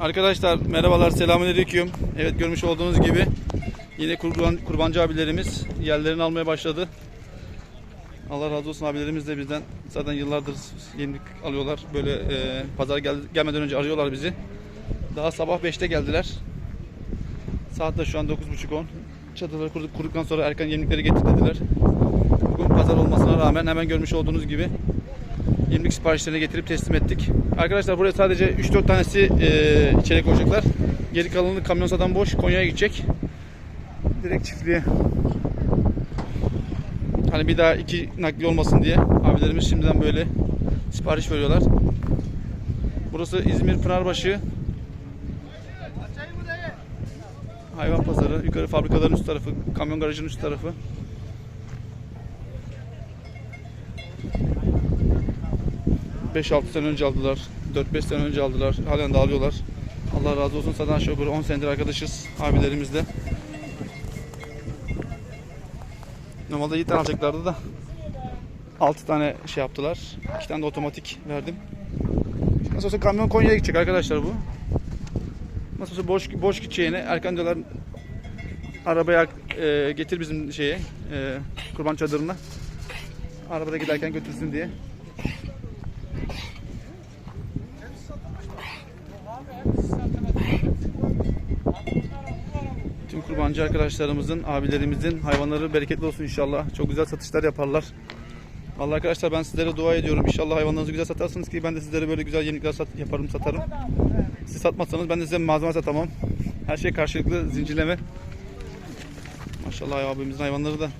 Arkadaşlar merhabalar selamünaleyküm. Evet görmüş olduğunuz gibi yine kurban, kurbancı abilerimiz yerlerini almaya başladı. Allah razı olsun abilerimiz de bizden zaten yıllardır yenilik alıyorlar. Böyle e, pazar gel, gelmeden önce arıyorlar bizi. Daha sabah 5'te geldiler. Saat de şu an 9.30-10. Çadırları kurduk, kurduktan sonra erken yemlikleri getir dediler. Bugün pazar olmasına rağmen hemen görmüş olduğunuz gibi yemlik siparişlerini getirip teslim ettik. Arkadaşlar buraya sadece 3-4 tanesi e, içeri koyacaklar. Geri kalanı kamyon zaten boş. Konya'ya gidecek. Direkt çiftliğe. Hani bir daha iki nakli olmasın diye abilerimiz şimdiden böyle sipariş veriyorlar. Burası İzmir Pınarbaşı. Hayvan pazarı. Yukarı fabrikaların üst tarafı. Kamyon garajının üst tarafı. Beş 6 sene önce aldılar. 4-5 sene önce aldılar. Halen de alıyorlar. Allah razı olsun. Aşağı yukarı 10 senedir arkadaşız abilerimizle. Normalde 7 tane alacaklardı da 6 tane şey yaptılar. 2 tane de otomatik verdim. Nasıl olsa kamyon Konya'ya gidecek arkadaşlar bu. Nasıl olsa boş boş gideceğine erken diyorlar arabaya e, getir bizim şeye e, kurban çadırına. Arabada giderken götürsün diye. Tüm kurbancı arkadaşlarımızın, abilerimizin hayvanları bereketli olsun inşallah. Çok güzel satışlar yaparlar. Vallahi arkadaşlar ben sizlere dua ediyorum. İnşallah hayvanlarınızı güzel satarsınız ki ben de sizlere böyle güzel yemlikler sat, yaparım, satarım. Siz satmazsanız ben de size malzeme satamam. Her şey karşılıklı zincirleme. Maşallah abimizin hayvanları da.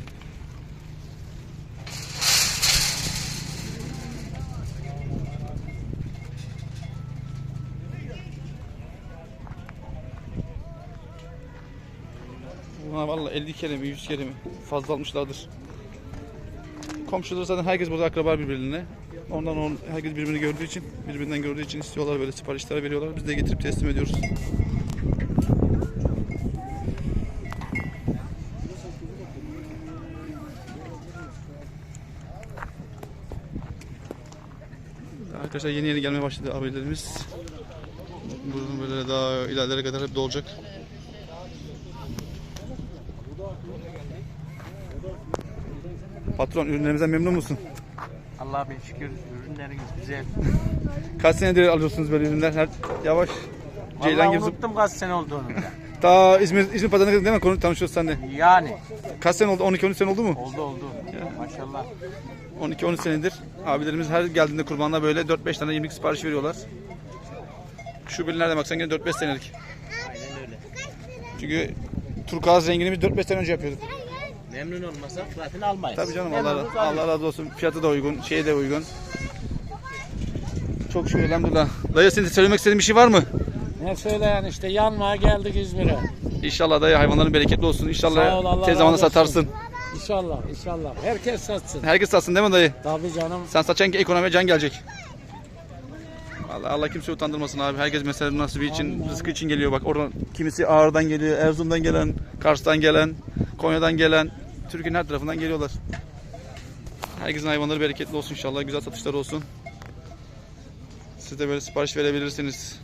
Buna valla 50 kere mi 100 kere mi fazla almışlardır. Komşular zaten herkes burada akraba birbirine. Ondan on, herkes birbirini gördüğü için, birbirinden gördüğü için istiyorlar böyle siparişler veriyorlar. Biz de getirip teslim ediyoruz. Arkadaşlar yeni yeni gelmeye başladı abilerimiz. Buradan böyle daha ilerlere kadar hep dolacak. Patron ürünlerimizden memnun musun? Allah'a bin şükür ürünleriniz güzel. Kaç senedir alıyorsunuz böyle ürünler? Her, yavaş. Ceylan Vallahi gibi unuttum kaç sene olduğunu da. Ta İzmir, İzmir pazarına değil mi? Konu tanışıyoruz seninle. Yani Kaç sene oldu? 12-13 sene oldu mu? oldu oldu. Maşallah. 12-13 senedir. Abilerimiz her geldiğinde kurbanla böyle 4-5 tane yemlik sipariş veriyorlar. Şu birine baksan yine 4-5 senelik. Aynen öyle. Çünkü turkuaz rengini biz 4-5 sene önce yapıyorduk. Memnun olmasak zaten almayız. Tabii canım Allah, Memnunuz, Allah razı olsun. Fiyatı da uygun, şeye de uygun. Çok şükür elhamdülillah. Dayı senin söylemek istediğin bir şey var mı? Ne söyleyen işte yanmaya geldik İzmir'e. İnşallah dayı hayvanların bereketli olsun. Sağ ol, İnşallah Allah tez zamanda razı olsun. satarsın. İnşallah inşallah. Herkes satsın. Herkes satsın değil mi dayı? Tabii canım. Sen satacaksın ki ekonomiye can gelecek. Allah Allah kimse utandırmasın abi. Herkes mesela nasibi için, rızkı için geliyor. Bak oradan kimisi Ağrı'dan geliyor, Erzurum'dan gelen, Kars'tan gelen, Konya'dan gelen, Türkiye'nin her tarafından geliyorlar. Herkesin hayvanları bereketli olsun inşallah. Güzel satışlar olsun. Siz de böyle sipariş verebilirsiniz.